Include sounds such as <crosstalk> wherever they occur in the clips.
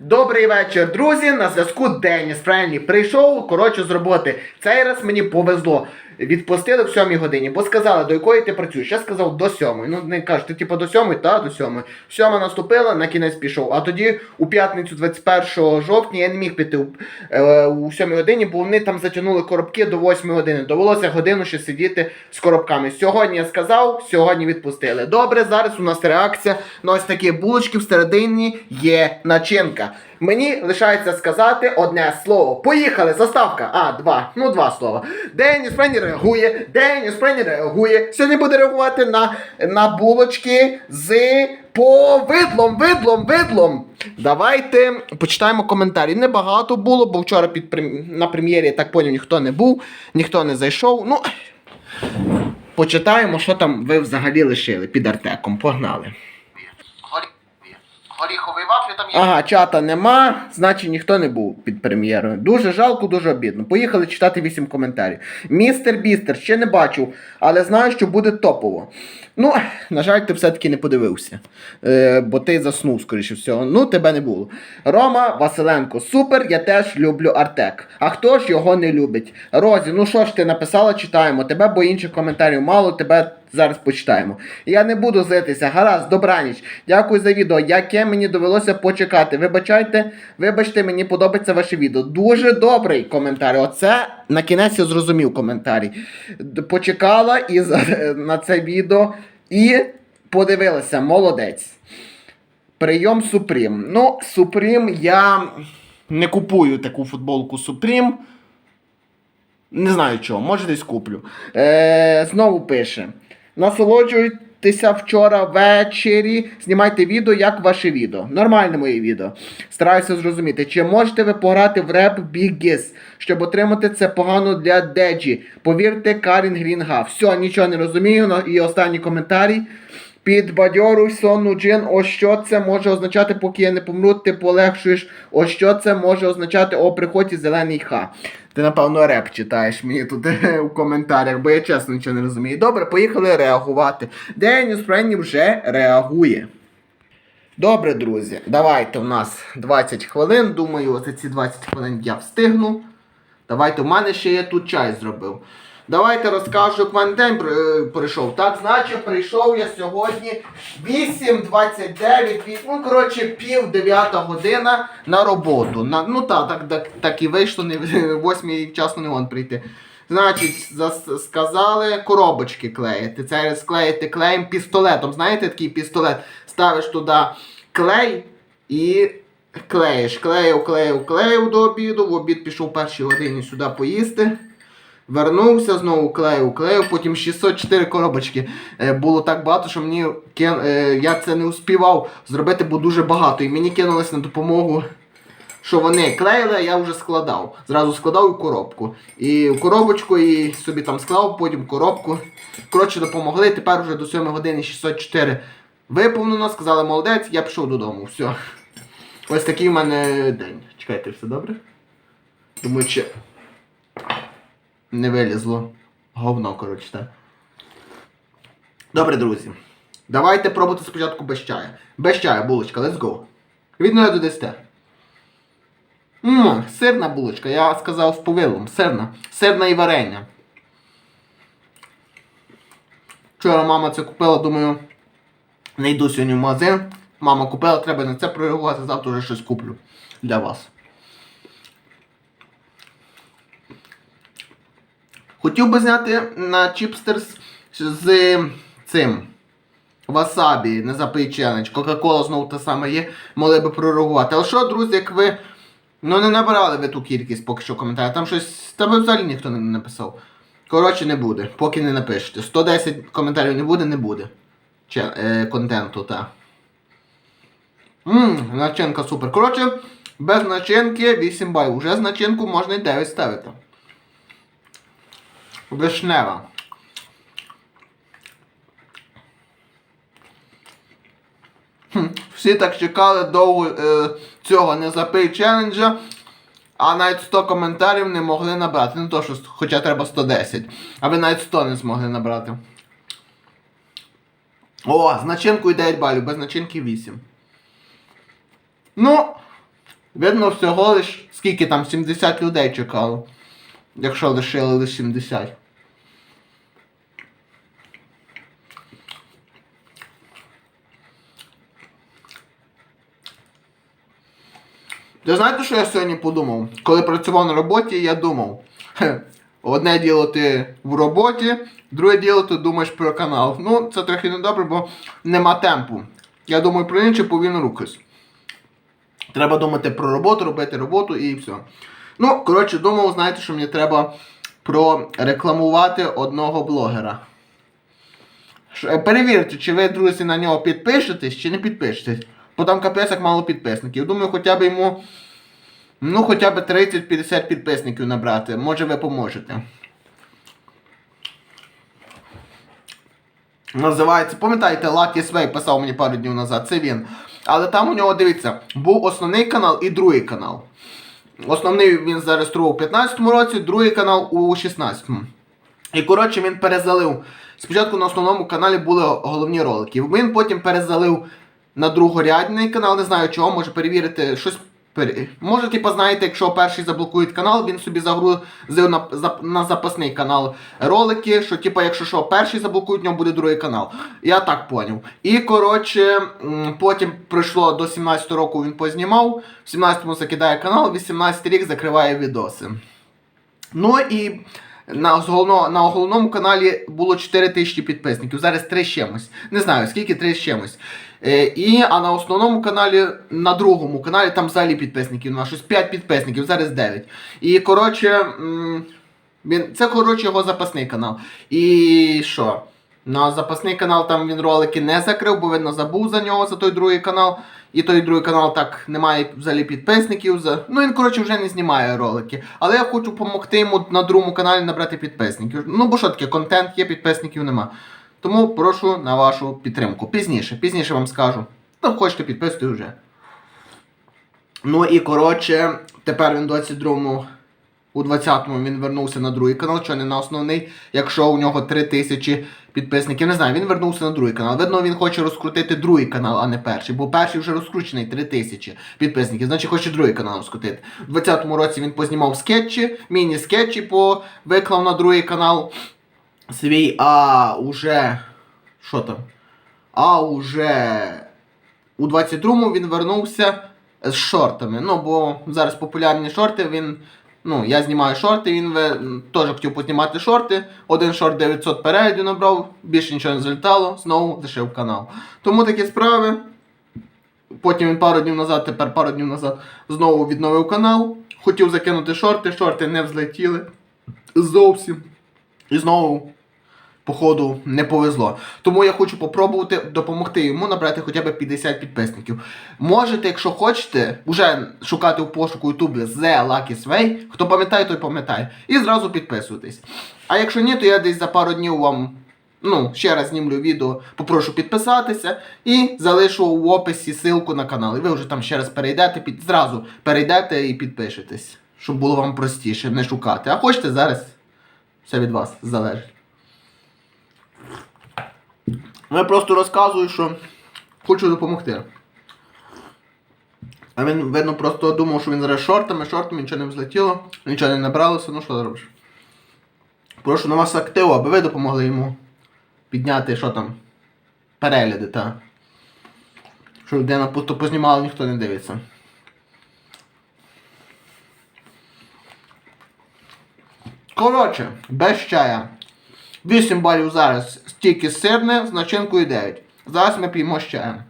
Добрий вечір, друзі. На зв'язку Деніс Френлі прийшов коротше з роботи. Цей раз мені повезло. Відпустили в сьомій годині, бо сказали, до якої ти працюєш. Я сказав до сьомої. Ну не кажуть, ти типу до сьомої, та до сьомої. Сьома наступила, на кінець пішов. А тоді у п'ятницю, 21 жовтня, я не міг піти у, е, сьомій годині, бо вони там затягнули коробки до восьмої години. Довелося годину ще сидіти з коробками. Сьогодні я сказав, сьогодні відпустили. Добре, зараз у нас реакція на ось такі булочки всередині є начинка. Мені лишається сказати одне слово. Поїхали, заставка. А, два. Ну, два слова. Деніс Френі реагує. Деніс Френі реагує. Сьогодні буде реагувати на, на булочки з повидлом, видлом, видлом. Давайте почитаємо коментарі. Небагато було, бо вчора під, на прем'єрі, так поняв, ніхто не був, ніхто не зайшов. Ну, почитаємо, що там ви взагалі лишили під артеком. Погнали. Горіховий там є. Ага, чата нема, значить ніхто не був під прем'єрою. Дуже жалко, дуже обідно. Поїхали читати 8 коментарів. Містер Бістер ще не бачив, але знаю, що буде топово. Ну, на жаль, ти все-таки не подивився. Е, бо ти заснув, скоріше всього. Ну, тебе не було. Рома Василенко, супер, я теж люблю Артек. А хто ж його не любить? Розі, ну що ж ти написала, читаємо. Тебе, бо інших коментарів мало, тебе зараз почитаємо. Я не буду злитися. Гаразд, добраніч. Дякую за відео, яке мені довелося почекати. Вибачайте, вибачте, мені подобається ваше відео. Дуже добрий коментар. Оце на кінець я зрозумів коментарі. Почекала і на це відео і подивилася. Молодець. Прийом Supreme. Ну, Supreme я не купую таку футболку Supreme. Не знаю чого, може десь куплю. Е, знову пише. Насолоджуйтеся вчора ввечері. Знімайте відео, як ваше відео. Нормальне моє відео. Стараюся зрозуміти, чи можете ви пограти в реп Bigis, щоб отримати це погано для Деджі. Повірте, Карін Грінга. Все, нічого не розумію. І останній коментарі. Підбадьоруй сонну джин, ось що це може означати, поки я не помру, ти полегшуєш. Ось що це може означати о приході зелений ха. Ти, напевно, реп читаєш мені тут у коментарях, бо я чесно нічого не розумію. Добре, поїхали реагувати. Деніс Френні вже реагує. Добре, друзі, давайте у нас 20 хвилин. Думаю, за ці 20 хвилин я встигну. Давайте, у мене ще я тут чай зробив. Давайте розкажу, як день е, прийшов. Так, значить, прийшов я сьогодні 8.29, ну, коротше, пів дев'ята година на роботу. На, ну так, так, так, так і вийшло, не <laughs> восьмій вчасно не вон прийти. Значить, сказали коробочки клеїти. Це склеїти клеєм пістолетом. Знаєте, такий пістолет. Ставиш туди клей і клеїш. Клеїв, клеїв, клеїв до обіду. В обід пішов першій годині сюди поїсти. Вернувся, знову клеїв, клеїв, потім 604 коробочки. Е, було так багато, що мені е, я це не успівав зробити, бо дуже багато. І мені кинулось на допомогу, що вони клеїли, а я вже складав. Зразу складав у коробку. І в коробочку і собі там склав, потім коробку. Коротше, допомогли. Тепер вже до 7 години 604 виповнено. Сказали молодець, я пішов додому. Все. Ось такий в мене день. Чекайте, все добре? Думаю, чи не вилізло. Говно, коротше, так. Добре, друзі. Давайте пробувати спочатку без чаю. Без чаю, булочка, let's go. Від 0 до 10. Ммм, сирна булочка, я сказав з повилом. Сирна. Сирна і варення. Вчора мама це купила, думаю, не йду сьогодні в магазин. Мама купила, треба на це прореагувати, завтра вже щось куплю для вас. Хотів би зняти на чіпстерс з цим. Васабі, не запий челендж. Кока-кола знову та сама є, могли би прореагувати. Але що, друзі, як ви. Ну не набирали ви ту кількість поки що коментарів. Там щось. Там взагалі ніхто не написав. Коротше, не буде, поки не напишете. 110 коментарів не буде, не буде. Че, е, контенту, так. Ммм, начинка супер. Коротше, без начинки 8 балів. Уже з начинку можна і 9 ставити. Вишнева. Всі так чекали довго е, цього не запий челенджа, а навіть 100 коментарів не могли набрати. Не то, що хоча треба 110. А ви навіть 100 не змогли набрати. О, з начинкою 9 балів, без начинки 8. Ну, Видно, всього лиш, скільки там, 70 людей чекало. Якщо лишили лише 70. Ви знаєте, що я сьогодні подумав? Коли працював на роботі, я думав. «Хе, Одне діло ти в роботі, друге діло ти думаєш про канал. Ну, це трохи недобре, бо нема темпу. Я думаю про інше, повинен рухатись. Треба думати про роботу, робити роботу і все. Ну, коротше, думав, знаєте, що мені треба прорекламувати одного блогера. Е, Перевірте, чи ви, друзі, на нього підпишетесь, чи не підпишетесь. Бо там капець як мало підписників. Думаю, хоча б йому. Ну, хоча б 30-50 підписників набрати. Може ви поможете. Називається, пам'ятаєте, Lucky Sway писав мені пару днів назад, це він. Але там у нього, дивіться, був основний канал і другий канал. Основний він зареєстрував у 15-му році, другий канал у 16-му. І коротше він перезалив. Спочатку на основному каналі були головні ролики. Він потім перезалив на другорядний канал, не знаю чого, може перевірити щось. Може, типу, знаєте, якщо перший заблокують канал, він собі загрузив на, на запасний канал ролики, що типу, якщо що, перший заблокують, в нього буде другий канал. Я так поняв. І коротше, потім прийшло до 17 року, він познімав, в 17-му закидає канал, 18 рік закриває відоси. Ну і на, з на головному каналі було 4 тисячі підписників. Зараз 3 з чимось. Не знаю, скільки 3 з чимось. Е, і, а на основному каналі, на другому каналі, там взагалі підписників нема, щось 5 підписників, зараз 9. І коротше, він, це коротше його запасний канал. І що? На запасний канал там він ролики не закрив, бо видно забув за нього, за той другий канал. І той другий канал так немає взагалі підписників. За... Ну він, коротше, вже не знімає ролики. Але я хочу допомогти йому на другому каналі набрати підписників. Ну бо що таке, контент є, підписників нема. Тому прошу на вашу підтримку. Пізніше, пізніше вам скажу. Ну, хочете підписуйте вже. Ну і коротше, тепер він у 22-му, у 20-му він вернувся на другий канал, що не на основний, якщо у нього 3 тисячі підписників. Не знаю, він вернувся на другий канал. Видно, він хоче розкрутити другий канал, а не перший. Бо перший вже розкручений 3 тисячі підписників. Значить, хоче другий канал розкрутити. У 20-му році він познімав скетчі, міні-скетчі виклав на другий канал свій, а уже. Що там? А уже у 22-му він вернувся з шортами. Ну, бо зараз популярні шорти, він. Ну, я знімаю шорти, він ви, теж хотів познімати шорти. Один шорт 900 переглядів набрав, більше нічого не залітало, знову лишив канал. Тому такі справи. Потім він пару днів назад, тепер пару днів назад знову відновив канал. Хотів закинути шорти, шорти не взлетіли. Зовсім. І знову походу не повезло. Тому я хочу попробувати допомогти йому набрати хоча б 50 підписників. Можете, якщо хочете, вже шукати у пошуку Ютубі The Lucky Sway. Хто пам'ятає, той пам'ятає. І зразу підписуйтесь. А якщо ні, то я десь за пару днів вам. Ну, ще раз знімлю відео, попрошу підписатися і залишу в описі ссылку на канал. І ви вже там ще раз перейдете, під... зразу перейдете і підпишетесь, щоб було вам простіше не шукати. А хочете зараз, все від вас залежить. Ну, Я просто розказую, що хочу допомогти. А він, видно, просто думав, що він зараз шортами, шортами, нічого не взлетіло, нічого не набралося, ну що зробиш. Прошу на вас активу, аби ви допомогли йому підняти, що там, перегляди, та. Що людина просто познімала, ніхто не дивиться. Коротше, без чая. 8 балів зараз стільки сирне з начинкою 9. Зараз ми п'ємо з чаєм.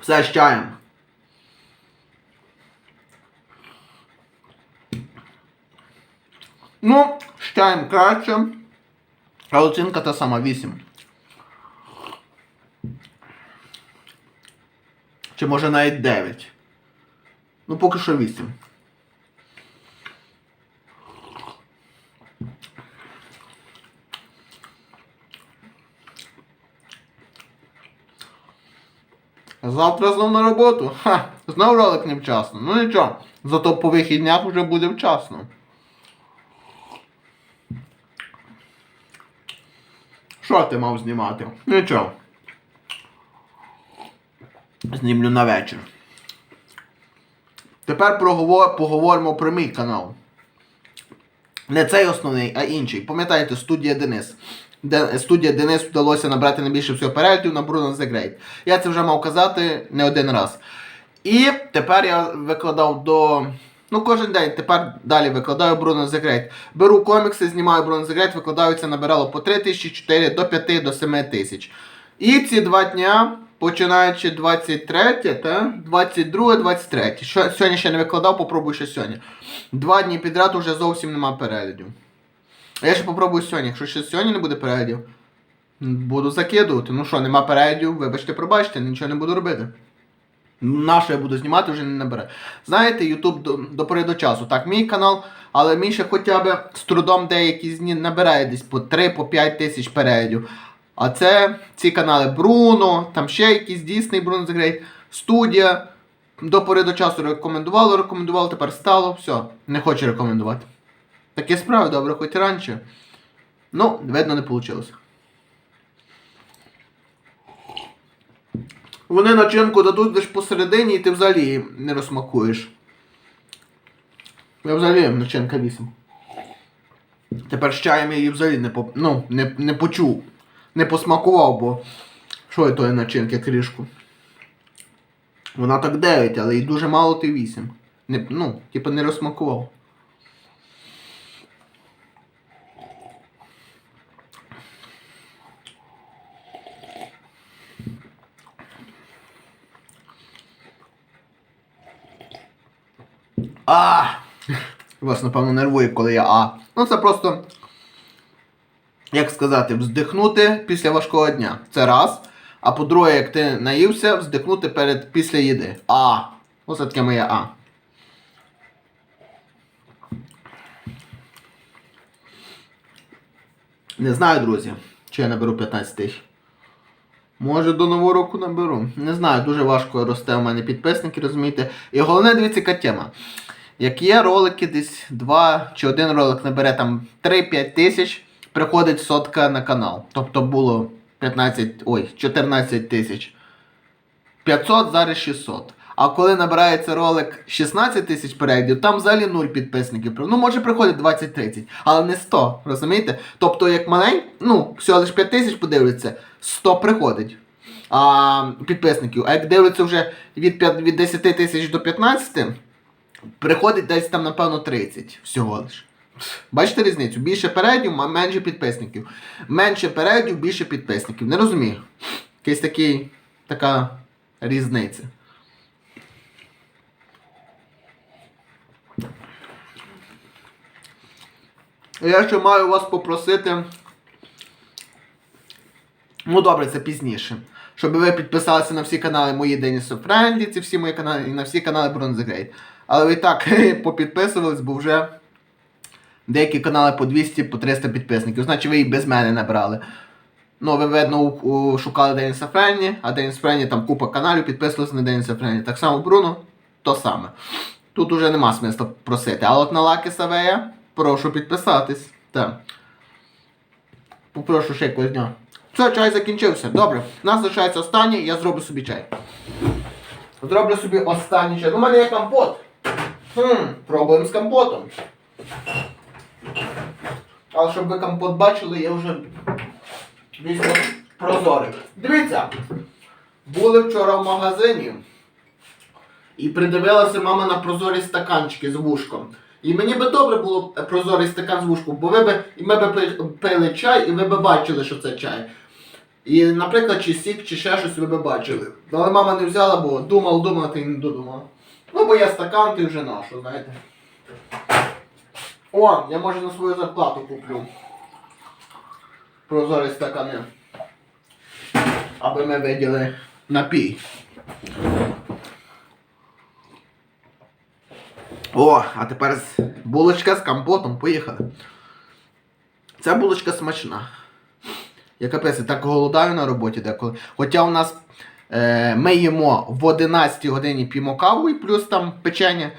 Все з чаєм. Ну, з чаєм краще. А оцінка та сама 8. Чи може навіть 9. Ну, поки що 8. Завтра знов на роботу. Ха, знов ролик невчасно. Ну нічого, зато по вихіднях вже буде вчасно. Що ти мав знімати? Нічого. знімлю на вечір. Тепер проговор- поговоримо про мій канал. Не цей основний, а інший. Пам'ятаєте, студія Денис. Студія Денис вдалося набрати найбільше всього переглядів на Bruno The Great. Я це вже мав казати не один раз. І тепер я викладав до. Ну, кожен день тепер далі викладаю The Great. Беру комікси, знімаю The Great, викладаю це набирало по 3 тисячі, 4 до 5 до 7 тисяч. І ці два дня, починаючи 23, та 22, 23. Що, сьогодні ще не викладав, попробую ще сьогодні. Два дні підряд уже зовсім нема переглядів. Я ще попробую сьогодні. Якщо ще сьогодні не буде переглядів, буду закидувати. Ну що, нема переглядів, вибачте, пробачте, нічого не буду робити. На що я буду знімати, вже не набере. Знаєте, Ютуб до, до пори до часу. Так, мій канал, але мій ще хоча б з трудом деякі дні набирає десь по 3-5 тисяч переглядів. А це ці канали Бруно, там ще якісь Disney, Bruno The студія. До пори до часу рекомендувало, рекомендувало, тепер стало, все, не хочу рекомендувати. Такі справи, добре, хоч раніше. Ну, видно, не вийшло. Вони начинку дадуть десь посередині і ти взагалі не розсмакуєш. Я взагалі начинка 8. Тепер з чаєм я її взагалі не, по, ну, не, не почув. Не посмакував, бо що я тої начинки кришку. Вона так 9, але і дуже мало ти 8. Не, ну, типу не розсмакував. А! Вас, напевно, нервує, коли я А. Ну це просто, як сказати, вздихнути після важкого дня. Це раз. А по-друге, як ти наївся, вздихнути перед після їди. А. Ось таке моє А. Не знаю, друзі, чи я наберу 15 тисяч. Може до нового року наберу. Не знаю, дуже важко росте у мене підписники, розумієте. І головне, дивіться, яка тема. Як є ролики, десь 2 чи один ролик набере там 3-5 тисяч, приходить сотка на канал. Тобто було 15, ой, 14 тисяч. 500, зараз 600. А коли набирається ролик 16 тисяч переглядів, там взагалі 0 підписників. Ну, може приходить 20-30, але не 100, розумієте? Тобто, як маленький, ну, всього лише 5 тисяч подивляться, 100 приходить. А, підписників. А як дивляться вже від, 5, від 10 тисяч до 15, приходить десь там, напевно, 30 всього лиш. Бачите різницю? Більше переглядів, а менше підписників. Менше переглядів, більше підписників. Не розумію. Якась такий, така різниця. Я ще маю вас попросити. Ну добре, це пізніше. Щоб ви підписалися на всі канали мої Денісо Френдлі, ці всі мої канали, і на всі канали Great. Але ви і так <laughs> попідписувались, бо вже деякі канали по 200, по 300 підписників. Значить, ви їх без мене набрали. Ну, ви, видно, шукали Деніса Френні, а Деніс Френні там купа каналів, підписувалися на Деніса Френні. Так само Бруно, то саме. Тут уже нема смисла просити. А от на Лаки Савея прошу підписатись. Так. Попрошу ще якогось дня. Все, чай закінчився. Добре. У нас залишається останній, я зроблю собі чай. Зроблю собі останній чай. У мене є компот. Хм, пробуємо з компотом. Але щоб ви компот бачили, я вже візьму прозорий. Дивіться, були вчора в магазині і придивилася мама на прозорі стаканчики з вушком. І мені би добре було прозорий стакан з вушком, бо ви би, і ми би пили чай, і ви би бачили, що це чай. І, наприклад, чи сік, чи ще щось ви би бачили. Але мама не взяла, бо думав, думав, й не додумала. Ну, бо я стакан, ти вже нашу, знаєте. О, я може на свою зарплату куплю. Прозорі стакани. Аби ми виділи напій. О, а тепер булочка з компотом. Поїхали. Ця булочка смачна. Я капець, так голодаю на роботі деколи. Хоча у нас е, ми їмо в 11 годині п'ємо каву і плюс там печення,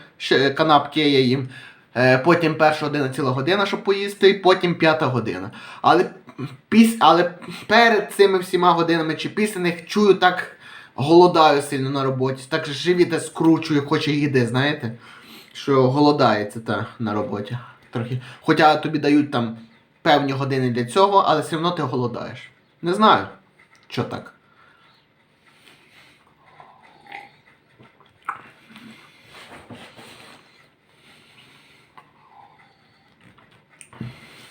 канапки я їм. Е, потім перша година ціла година, щоб поїсти, і потім п'ята година. Але, піс, але перед цими всіма годинами чи після них чую так голодаю сильно на роботі. Так живіте скручує, хоче їди, знаєте? Що голодається та на роботі. Трохи. Хоча тобі дають там певні години для цього, але все одно ти голодаєш. Не знаю, що так.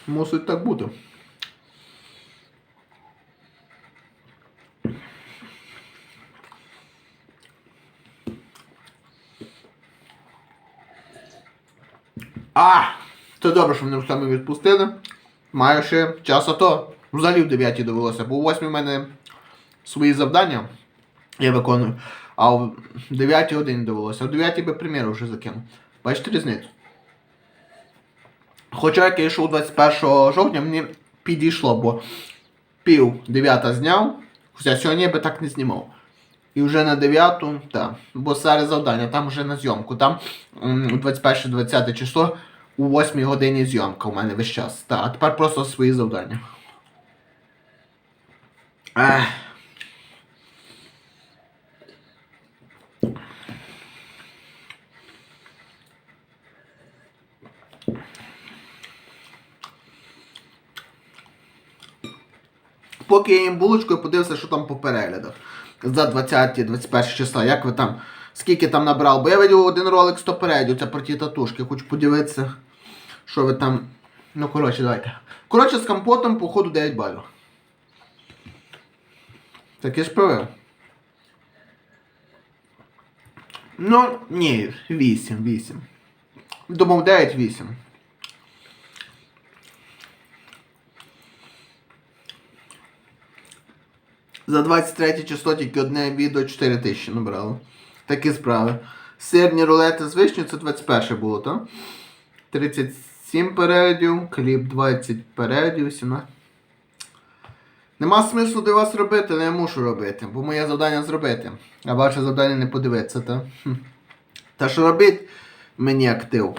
Мусить так бути. А! Це добре, що мене саме відпустили. Маю ще час АТО. Взагалі в 9 довелося, бо у 8 в мене свої завдання я виконую, а в 9 годині довелося. В 9 би прем'єру вже закинув. Бачите різницю? Хоча як я йшов 21 жовтня, мені підійшло, бо пів 9 зняв, хоча сьогодні я би так не знімав. І вже на 9, так, бо старе завдання, там вже на зйомку. Там м, 21-20 число у 8 годині зйомка у мене весь час. Так, а тепер просто свої завдання. Ех. Поки я їм булочкою подивився, що там по переглядах. За 20-21 числа, як ви там, скільки там набрав. Бо я видів один ролик 100 передів, це про ті татушки. Хочу подивитися, що ви там. Ну, коротше, давайте. Коротше, з компотом, походу, 9 балів. Таке справи. Ну, ні, 8, 8. Думав 9, 8. За 23 число тільки одне відео 4 тисячі набрало. Такі справи. Сирні рулети з вишню це 21 було, так? 37 передів, кліп 20 передів, 17. Нема смислу для вас робити, я мушу робити, бо моє завдання зробити. А ваше завдання не подивитися, та? Та що робить мені актив?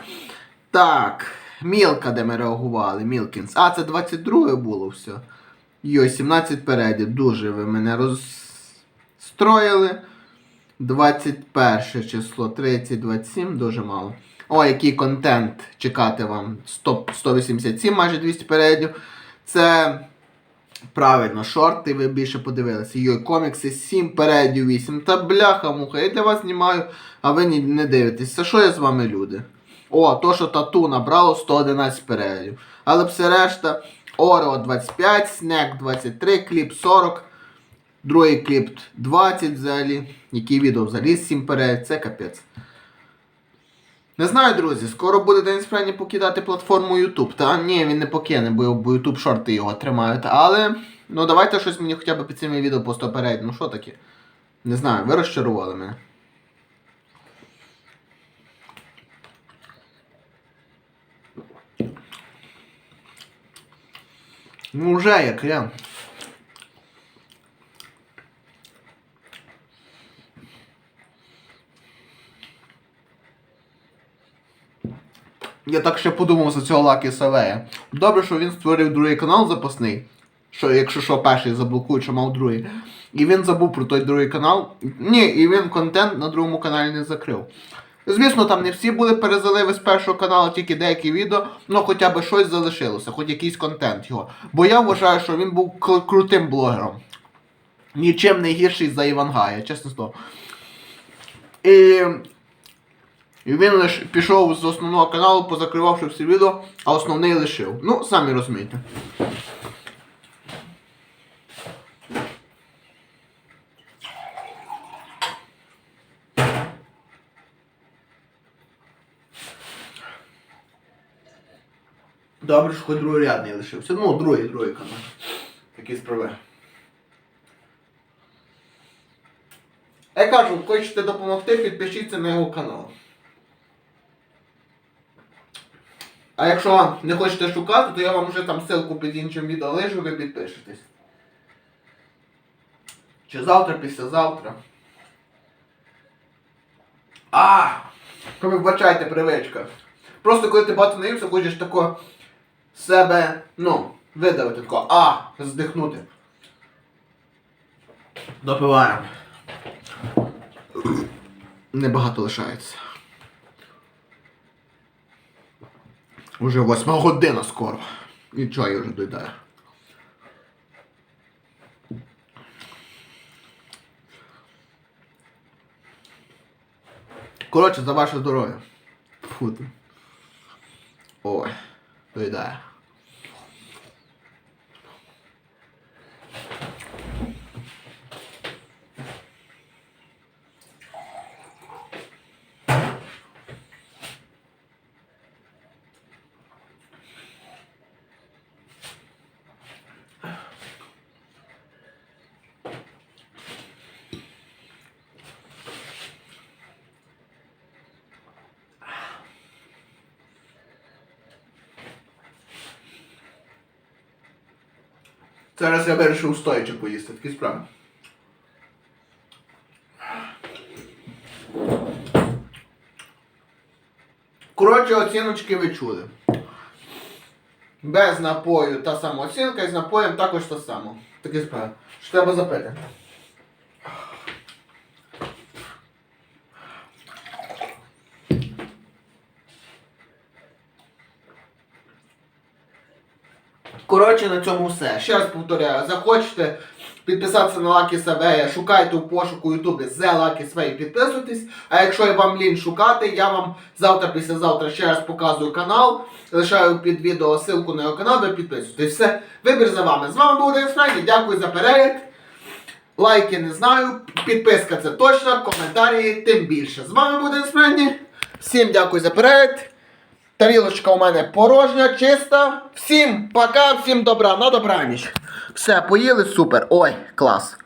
Так, Мілка, де ми реагували, Мілкінс. А, це 22 було все. Йой, 17 передів. Дуже ви мене розстроїли. 21 число, 30, 27, дуже мало. О, який контент чекати вам. 100, 187, майже 200 передів. Це правильно, шорти ви більше подивилися. Йой, комікси 7 передів 8. Та бляха муха, я для вас знімаю, а ви не дивитесь. Це що я з вами люди? О, то, що тату набрало 111 переглядів. Але все решта. Орео 25, Снек 23, кліп 40, другий кліп 20 взагалі. Який відео взагалі 7 переглядів, це капець. Не знаю, друзі, скоро буде День Спрені покидати платформу YouTube. Та ні, він не покине, бо, YouTube шорти його тримають. Але ну давайте щось мені хоча б під цими відео по 100. Ну що таке? Не знаю, ви розчарували мене. Ну вже як я. Я так ще подумав за цього Лакі Савея. Добре, що він створив другий канал запасний. Що, якщо що, перший заблокують, що мав другий. І він забув про той другий канал. Ні, і він контент на другому каналі не закрив. Звісно, там не всі були перезаливи з першого каналу, тільки деякі відео, ну хоча б щось залишилося, хоч якийсь контент його. Бо я вважаю, що він був крутим блогером. Нічим не гірший за Івангая, чесне слово. І і він лиш пішов з основного каналу, позакривавши всі відео, а основний лишив. Ну, самі розумієте. Добре, що хоч другорядний лишився. Ну, другий, другий канал. Такі справи. Я кажу, хочете допомогти, підпишіться на його канал. А якщо не хочете шукати, то я вам вже там ссылку під іншим відео лишу, ви підпишетесь. Чи завтра, післязавтра. А! Ви вбачайте привичка. Просто коли ти багато наївся, хочеш тако себе, ну, видавити тако, а, здихнути. Допиваємо. Небагато лишається. Уже восьма година скоро. І я вже доїдаю. Коротше, за ваше здоров'я. Фу. Ой, доїдає. Зараз я вирішив стоячи поїсти, такі справи. Коротше, оціночки ви чули. Без напою та сама оцінка, і з напоєм також та само. Такі справи. Що треба запити? Коротше, на цьому все. Ще раз повторяю, захочете підписатися на Lucky Survey, шукайте у пошуку Ютубі The Lucky Survey, підписуйтесь. А якщо я вам лінь шукати, я вам завтра, післязавтра ще раз показую канал. Лишаю під відео ссылку на його канал, ви підписуйтесь. Все, вибір за вами. З вами був Денис Френкі, дякую за перегляд. Лайки не знаю, підписка це точно, коментарі тим більше. З вами був Денис Френкі. Всім дякую за перегляд. Тарілочка у мене порожня, чиста. Всім пока, всім добра, на добраніч. Все, поїли, супер. Ой, клас.